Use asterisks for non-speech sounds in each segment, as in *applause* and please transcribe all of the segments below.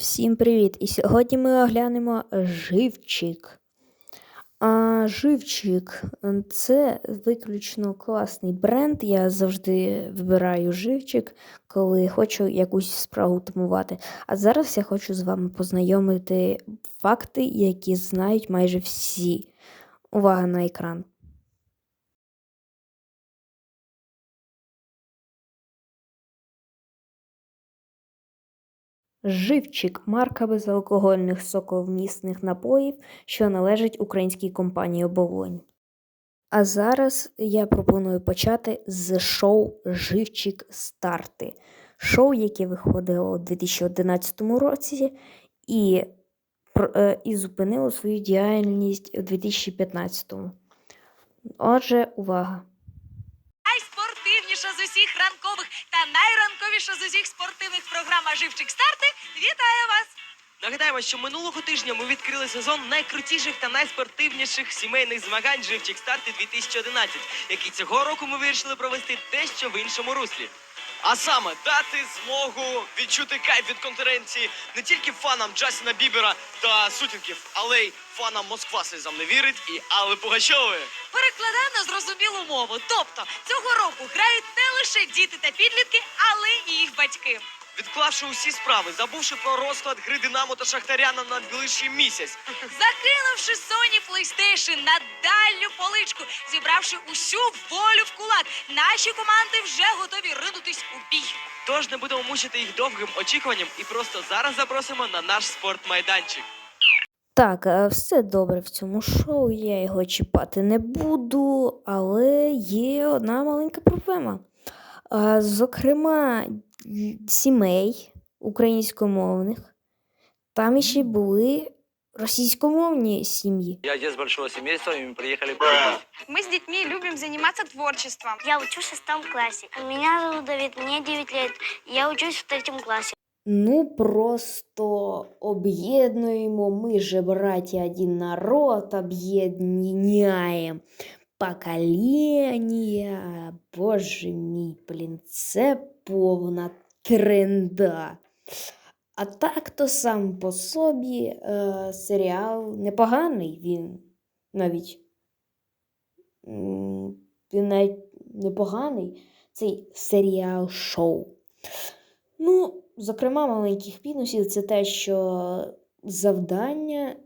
Всім привіт! І сьогодні ми оглянемо живчик. А живчик це виключно класний бренд. Я завжди вибираю живчик, коли хочу якусь справу тамувати. А зараз я хочу з вами познайомити факти, які знають майже всі. Увага на екран. Живчик марка безалкогольних соковмісних напоїв, що належить українській компанії Оболонь. А зараз я пропоную почати з шоу Живчик старти. Шоу, яке виходило у 2011 році і, е, і зупинило свою діяльність у 2015. Отже, увага! Ранкових та найранковіша з усіх спортивних програма Живчик старти вітає вас! Нагадаємо, що минулого тижня ми відкрили сезон найкрутіших та найспортивніших сімейних змагань Живчик Старти 2011, які цього року ми вирішили провести дещо в іншому руслі. А саме дати змогу відчути кайф від конференції не тільки фанам Джастіна Бібера та сутінків, але й фанам Москва слізам не вірить і Алли Пугачової. Перекладаю на зрозумілу мову. Тобто цього року грають не лише діти та підлітки, але і їх батьки. Відклавши усі справи, забувши про розклад гри Динамо та Шахтаря на найближчий місяць, Закинувши Sony PlayStation на дальню поличку, зібравши усю волю в кулак, наші команди вже готові ринутись у бій. Тож не будемо мучити їх довгим очікуванням і просто зараз запросимо на наш спортмайданчик. Так, е, все добре в цьому шоу, я його чіпати не буду, але є одна маленька проблема. Зокрема, сімей українськомовних, там іще були російськомовні сім'ї. Я отец большого семейства, и мы приехали погулять. Мы с детьми любим заниматься творчеством. Я учусь в шестом классе. Меня зовут Давид, мне 9 лет. Я учусь в третьем классе. Ну, просто об'єднуємо, ми же братья один народ, об'єднаємо покоління. Боже мій, блін, це повна тренда. А так то сам по собі е, серіал непоганий, він навіть. Він навіть непоганий, цей серіал шоу. Ну, зокрема, маленьких мінусів це те, що завдання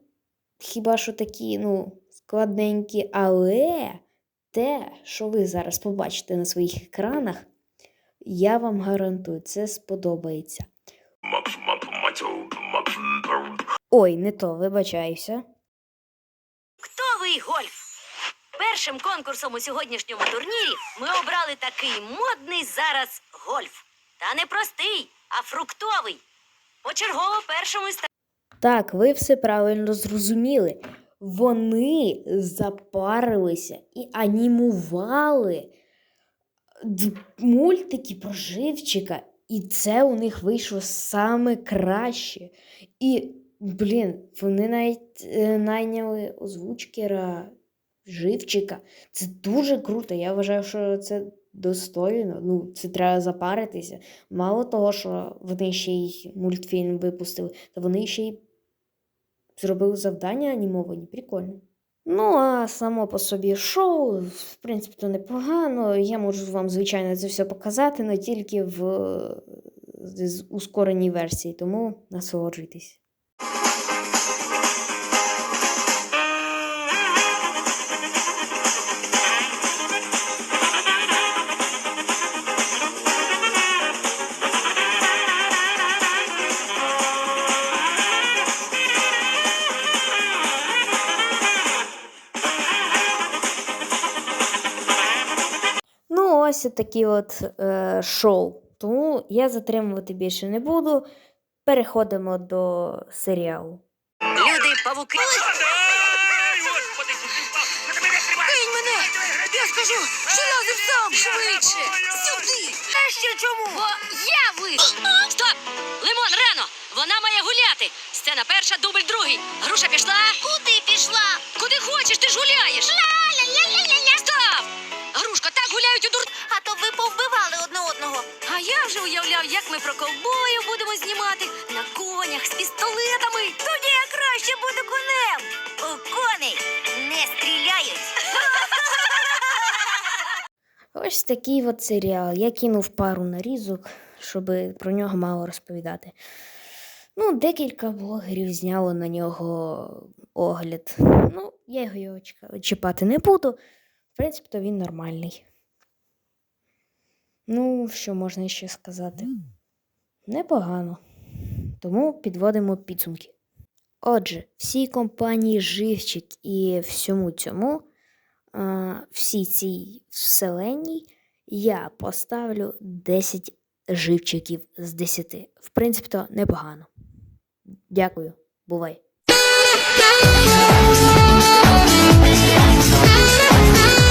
хіба що такі, ну, складненькі, але те, що ви зараз побачите на своїх екранах, я вам гарантую, це сподобається. Ой, не то, вибачаюся. Хто гольф? Першим конкурсом у сьогоднішньому турнірі ми обрали такий модний зараз гольф. Та не простий, а фруктовий. Почергово першому ста. Так, ви все правильно зрозуміли. Вони запарилися і анімували мультики про живчика, і це у них вийшло саме краще. І, блін, вони навіть е, найняли озвучкера живчика. Це дуже круто. Я вважаю, що це достойно. Ну, це треба запаритися. Мало того, що вони ще й мультфільм випустили, то вони ще й зробили завдання анімовані. Прикольно. Ну, а само по собі шоу, в принципі, то непогано. Я можу вам, звичайно, це все показати, але тільки в ускореній версії, тому насолоджуйтесь. Ну, такі от е, шоу. Тому я затримувати більше не буду. Переходимо до серіалу. Люди павуки. Кинь мене! Я скажу, що лазив сам швидше! Сюди! Та ще чому? Бо я вийшов! Стоп! Лимон, рано! Вона має гуляти! Сцена перша, дубль другий. Груша пішла? Куди пішла? Куди хочеш, ти ж гуляєш! У дур... А то ви повбивали одне одного. А я вже уявляв, як ми про ковбоїв будемо знімати на конях з пістолетами. Тоді я краще буду конем. У коней не стріляють. *laughs* Ось такий от серіал. Я кинув пару нарізок, щоб про нього мало розповідати. Ну, декілька блогерів зняло на нього огляд. Ну, я його чіпати не буду. В принципі, то він нормальний. Ну, що можна ще сказати? Непогано. Тому підводимо підсумки. Отже, всій компанії Живчик і всьому цьому, всій цій вселенній, я поставлю 10 живчиків з 10. В принципі, то непогано. Дякую. Бувай. Thank you.